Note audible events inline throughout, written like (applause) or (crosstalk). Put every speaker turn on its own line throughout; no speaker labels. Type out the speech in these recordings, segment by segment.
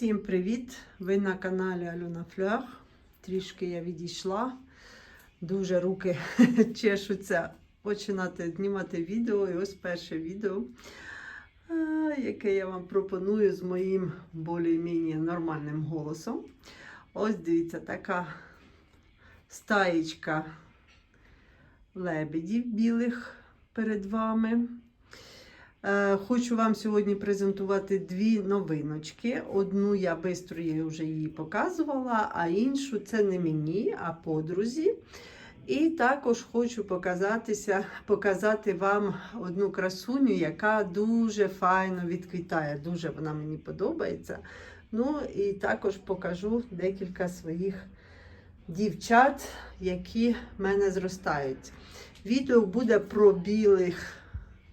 Всім привіт! Ви на каналі Альона Флях. Трішки я відійшла. Дуже руки (laughs) чешуться починати знімати відео. І ось перше відео, яке я вам пропоную з моїм більш-менш нормальним голосом. Ось дивіться, така стаєчка лебедів білих перед вами. Е, Хочу вам сьогодні презентувати дві новиночки. Одну я швидко її вже її показувала, а іншу це не мені, а подрузі. І також хочу показатися, показати вам одну красуню, яка дуже файно відквітає. Дуже вона мені подобається. Ну і також покажу декілька своїх дівчат, які в мене зростають. Відео буде про білих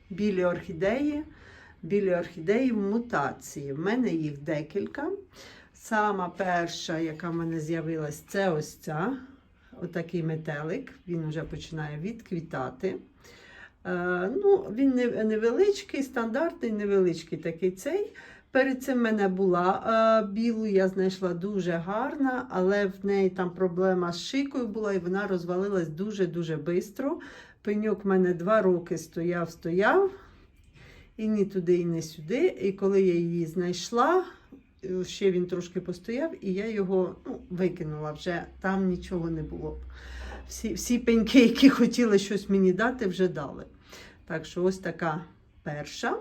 білі орхідеї. Білі орхідеї в мутації. В мене їх декілька. Сама перша, яка в мене з'явилась, це ось ця. Отакий метелик. Він вже починає відквітати. Е, ну, Він невеличкий, стандартний, невеличкий такий цей. Перед цим в мене була е, білу, я знайшла дуже гарна, але в неї там проблема з шийкою була, і вона розвалилась дуже-дуже швидко. Пеньок в мене два роки стояв, стояв, і ні туди, і не сюди. І коли я її знайшла, е, ще він трошки постояв, і я його ну, викинула вже, там нічого не було. Всі, всі пеньки, які хотіли щось мені дати, вже дали. Так що ось така перша.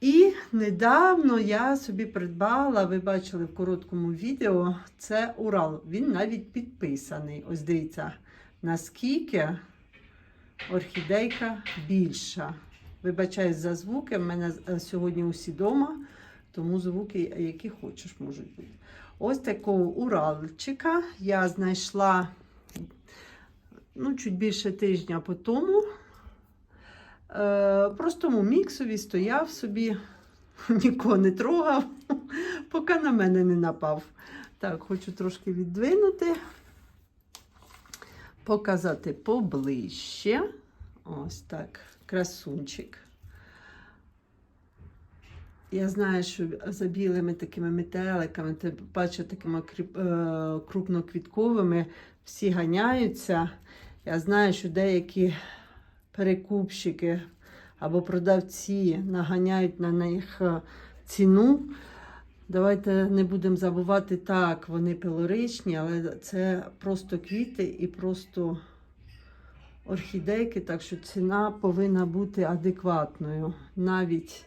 І недавно я собі придбала, ви бачили в короткому відео, це Урал. Він навіть підписаний. Ось дивіться, наскільки орхідейка більша. Вибачаюсь за звуки, в мене сьогодні усі вдома, тому звуки, які хочеш, можуть бути. Ось такого уралчика я знайшла ну, чуть більше тижня по тому. Е, простому міксові стояв собі, (laughs) нікого не трогав, (laughs) поки на мене не напав. Так, хочу трошки віддвинути, показати поближче. Ось так, красунчик. Я знаю, що за білими такими метеликами, ти бачу такими е, крупноквітковими, всі ганяються. Я знаю, що деякі перекупщики або продавці наганяють на них е, ціну. Давайте не будемо забувати так, вони пилоричні, але це просто квіти і просто орхідейки, так що ціна повинна бути адекватною. Навіть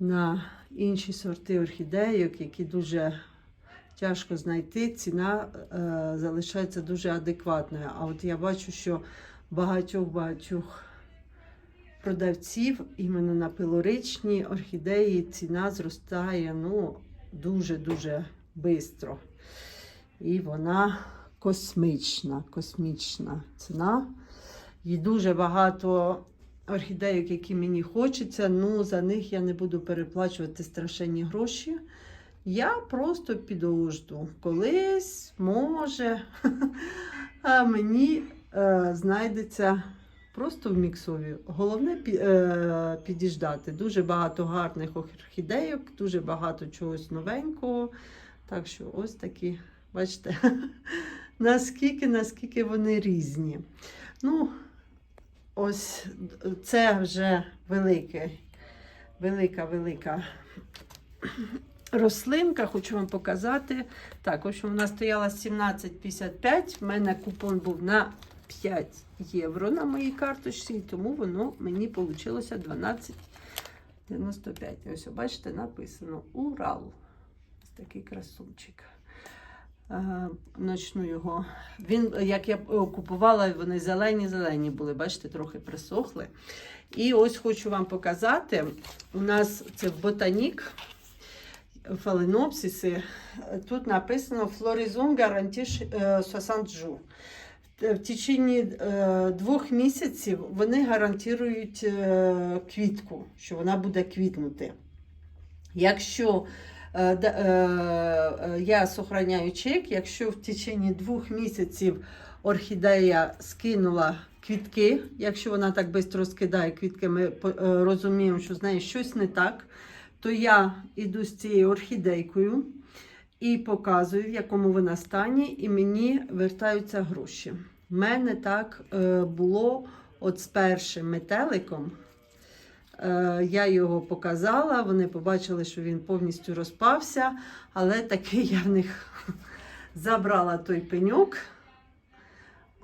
на інші сорти орхідейок, які дуже тяжко знайти, ціна е, залишається дуже адекватною. А от я бачу, що багатьох-багатьох продавців іменно на пилоричні орхідеї ціна зростає ну, дуже-дуже швидко. І вона космічна, космічна ціна. І дуже багато орхідейок, які мені хочеться, ну за них я не буду переплачувати страшенні гроші. Я просто підожду. Колись, може, (laughs) а мені знайдеться просто в міксові. Головне е, підіждати. Дуже багато гарних орхідейок, дуже багато чогось новенького. Так що ось такі, бачите, (laughs) наскільки, наскільки вони різні. Ну, ось це вже велике, велика, велика рослинка. Хочу вам показати. Так, в общем, вона стояла 17,55. В мене купон був на 5 євро на моїй карточці, і тому воно мені вийшло 12,95. Ось, бачите, написано Урал. Ось такий красунчик. Е, Начну його. Він, як я купувала, вони зелені-зелені були, бачите, трохи присохли. І ось хочу вам показати. У нас це ботанік, фаленопсиси. Тут написано Флоризон гарантіш 60 жу. В течение е, двох місяців вони гарантують е, квітку, що вона буде квітнути. Якщо е, е, е, я сохраняю чек, якщо в течение двох місяців орхідея скинула квітки, якщо вона так швидко скидає квітки, ми е, розуміємо, що з нею щось не так, то я іду з цією орхідейкою і показую, в якому вона стані, і мені вертаються гроші. У мене так е, було от з першим метеликом. Е, Я його показала, вони побачили, що він повністю розпався, але таки я в них (laughs) забрала той пеньок.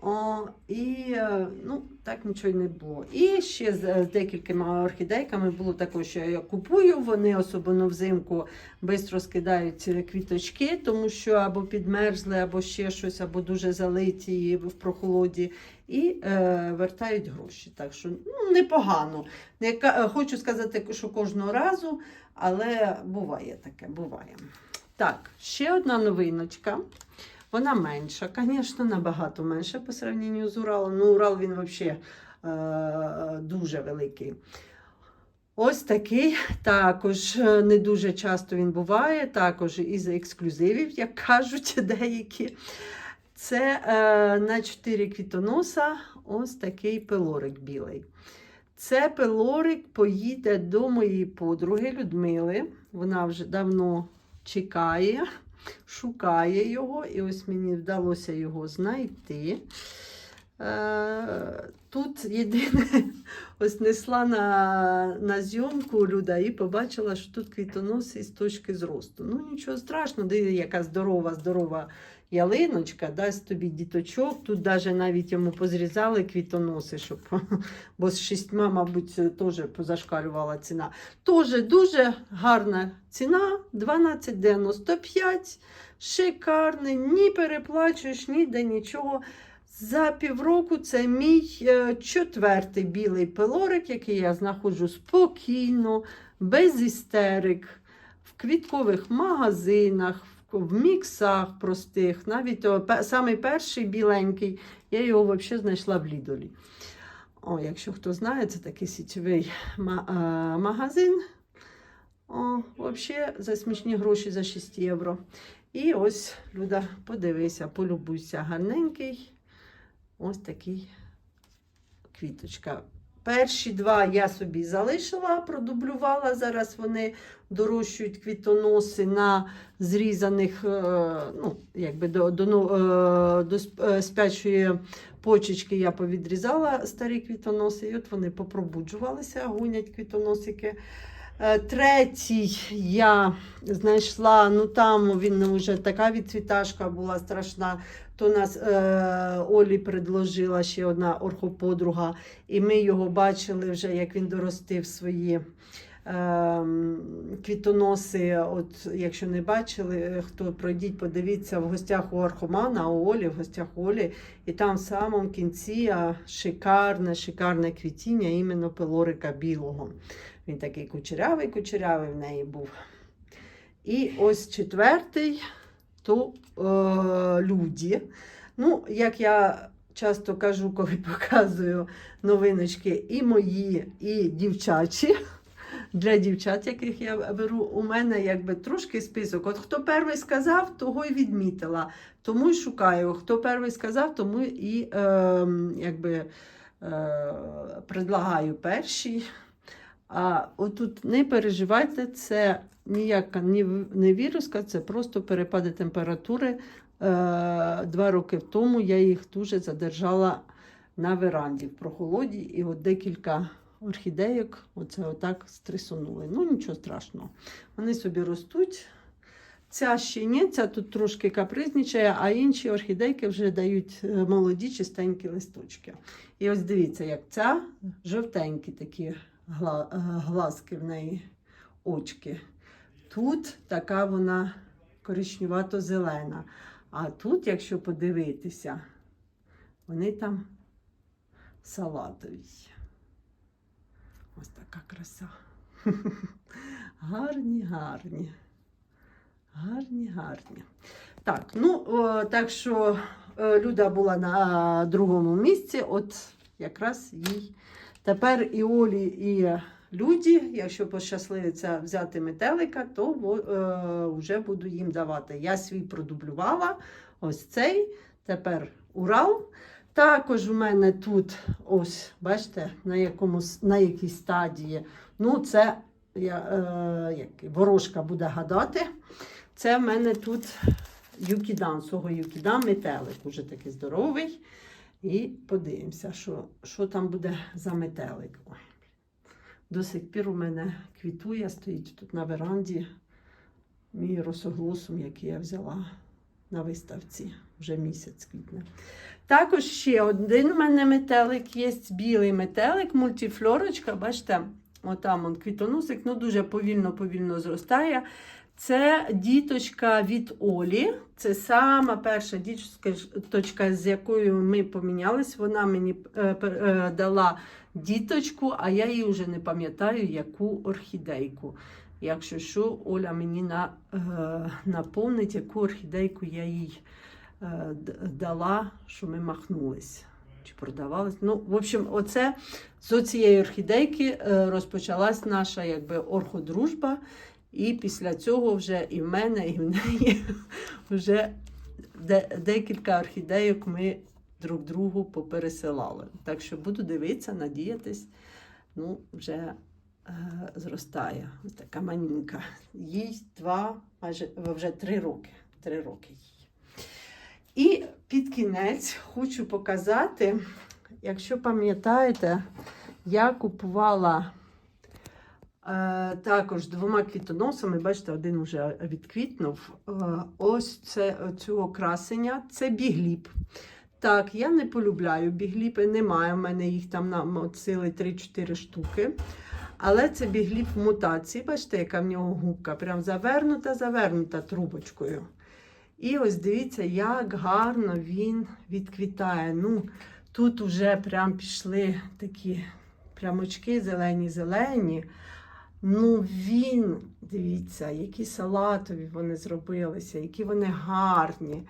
О, і е, ну, так нічого не було. І ще з, з декількома орхідейками було також, що я купую. Вони особливо взимку швидко скидають квіточки, тому що або підмерзли, або ще щось, або дуже залиті в прохолоді, і е, вертають гроші. Так що ну, непогано. Не е, хочу сказати, що кожного разу, але буває таке, буває. Так, ще одна новиночка. Вона менша, звісно, набагато менша по сравненню з Уралом. Ну, Урал він взагалі е, дуже великий. Ось такий також е, не дуже часто він буває, також із ексклюзивів, як кажуть деякі. Це е, на 4 квітоноса ось такий пилорик білий. Це пилорик поїде до моєї подруги Людмили. Вона вже давно чекає шукає його, і ось мені вдалося його знайти. Е, Тут єдине, (laughs) ось несла на, на зйомку Люда і побачила, що тут квітоноси з точки зросту. Ну, нічого страшного, диви, яка здорова, здорова ялиночка, дасть тобі діточок. Тут даже навіть йому позрізали квітоноси, щоб, (laughs) бо з шістьма, мабуть, теж позашкалювала ціна. Теж дуже гарна ціна 12,95. Шикарний, ні переплачуєш, ніде нічого. За півроку це мій е, четвертий білий пилорик, який я знаходжу спокійно, без істерик, в квіткових магазинах, в- міксах простих. Навіть о, самий перший біленький, я його взагалі знайшла в Лідолі. О, якщо хто знає, це такий сітєвий е, магазин. О, взагалі за смішні гроші за 6 євро. І ось, Люда, подивися, полюбуйся, гарненький. Ось такий квіточка. Перші два я собі залишила, продублювала. Зараз вони дорощують квітоноси на зрізаних, е, ну, якби до, до, ну, е, до е, спячої почечки я повідрізала старі квітоноси, і от вони попробуджувалися, гонять квітоносики. Е, Третій я знайшла, ну там він вже така відцвіташка була страшна. То нас е, Олі предложила ще одна орхоподруга, і ми його бачили вже, як він доростив свої е, квітоноси. От, якщо не бачили, е, хто пройдіть, подивіться в гостях у Архомана, у Олі, в гостях Олі. І там в самому кінці шикарне, шикарне квітіння іменно пилорика білого. Він такий кучерявий, кучерявий в неї був. І ось четвертий то е, люді. Ну, як я часто кажу, коли (laughs) показую новиночки, і мої, і дівчачі. Для дівчат, яких я беру, у мене якби трошки список. От хто перший сказав, того й відмітила. Тому й шукаю. Хто перший сказав, тому і е, якби, е, предлагаю перший. А отут не переживайте, це ніяка не віруска, це просто перепади температури. Е, Два роки тому я їх дуже задержала на веранді в прохолоді, і от декілька орхідейок оце отак стресунули. Ну, нічого страшного. Вони собі ростуть. Ця ще тут трошки капризничає, а інші орхідейки вже дають е, молоді чистенькі листочки. І ось дивіться, як ця жовтенькі такі глазки в неї очки. Тут така вона коричневато-зелена. А тут, якщо подивитися, вони там салатові. Ось така краса. (laughs) Гарні, гарні. Гарні, гарні. Так, ну, о, так що е, Люда була на другому місці, от якраз їй тепер і Олі, і Люді, якщо пощасливиться взяти метелика, то е, вже буду їм давати. Я свій продублювала, ось цей, тепер Урал. Також у мене тут, ось, бачите, на, якомусь, на якій стадії. Ну, це я, е, як, ворожка буде гадати. Це в мене тут юкідан, свого юкідан, метелик, уже такий здоровий. І подивимося, що, що там буде за метелик. До сих пір у мене квітує, стоїть тут на веранді мій росоглосум, який я взяла на виставці вже місяць квітне. Також ще один у мене метелик є, білий метелик, мультифлорочка. Бачите, отам он квітоносик, ну дуже повільно-повільно зростає. Це діточка від Олі. Це сама перша діточка, з якою ми помінялись. Вона мені е, е, дала діточку, а я її вже не пам'ятаю, яку орхідейку. Якщо що, Оля мені на, е, наповнить, яку орхідейку я їй дала, що ми махнулись. Чи продавались. Ну, в общем, оце з цієї орхідейки розпочалась наша якби, орходружба. І після цього вже і в мене, і в неї (laughs) вже декілька орхідейок ми друг другу попересилали. Так що буду дивитися, надіятись. Ну, вже е, зростає. Така манінка. Їй два, майже вже три роки. Три роки їй. І під кінець хочу показати, якщо пам'ятаєте, я купувала також двома квітоносами. Бачите, один вже відквітнув. Е, ось це цього красення. Це бігліп. Так, я не полюбляю бігліпи, немає. У мене їх там на сили 3-4 штуки. Але це бігліп в мутації. Бачите, яка в нього губка, прям завернута, завернута трубочкою. І ось дивіться, як гарно він відквітає. Ну, тут вже прям пішли такі прямочки зелені-зелені. Ну, він, дивіться, які салатові вони зробилися, які вони гарні.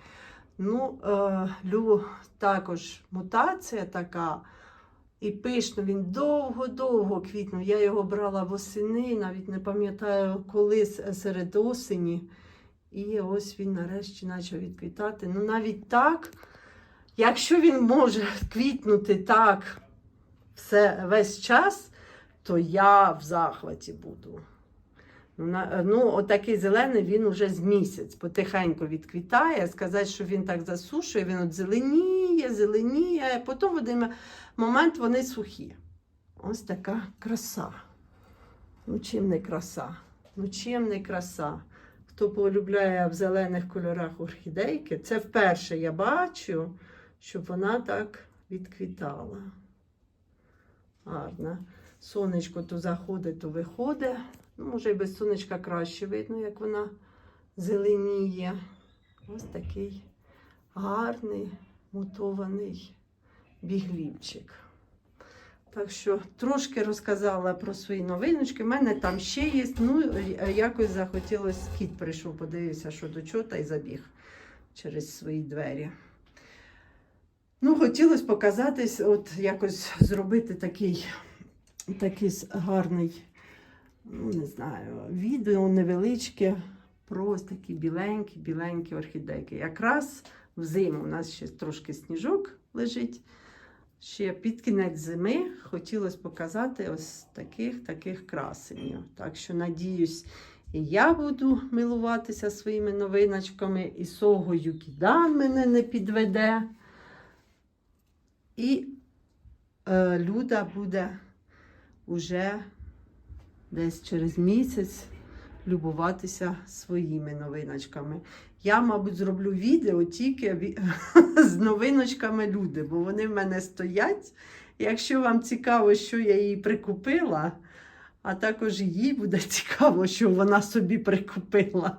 Ну, е, лю, також мутація така. І пишно, він довго-довго квітнув. Я його брала восени, навіть не пам'ятаю, коли серед осені. І ось він нарешті почав відквітати. Ну, навіть так, якщо він може квітнути так все, весь час, то я в захваті буду. Ну, отакий зелений він уже з місяць потихеньку відквітає. Сказати, що він так засушує, він от зеленіє, зеленіє, потім в один момент вони сухі. Ось така краса. Ну, чим не краса? Ну, чим не краса? Хто полюбляє в зелених кольорах орхідейки, це вперше я бачу, щоб вона так відквітала. Гарна. Сонечко то заходить, то виходить. Ну, може, і без сонечка краще видно, як вона зеленіє. Ось такий гарний мутований біглівчик. Так що трошки розказала про свої новиночки. У мене там ще є. Ну, якось захотілося, кіт прийшов, подивився, що до чого, та й забіг через свої двері. Ну, хотілося показатись, от якось зробити такий, такий гарний, ну, не знаю, відео невеличке про ось такі біленькі, біленькі орхідейки. Якраз взиму у нас ще трошки сніжок лежить. Ще під кінець зими хотілося показати ось таких таких красенів. Так що, надіюсь, і я буду милуватися своїми новиночками, і Сого Юкідан мене не підведе. І е, Люда буде уже десь через місяць любуватися своїми новиночками. Я, мабуть, зроблю відео тільки (laughs) з новиночками люди, бо вони в мене стоять. Якщо вам цікаво, що я їй прикупила, а також їй буде (laughs) цікаво, що вона собі прикупила,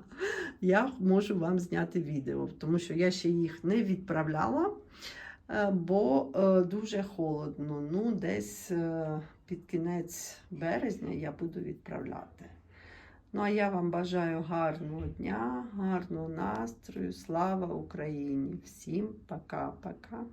я можу вам зняти відео, тому що я ще їх не відправляла, е, бо е, дуже холодно. Ну, десь е, під кінець березня я буду відправляти. Ну, а я вам бажаю гарного дня, гарного настрою. Слава Україні! Всім пока-пока.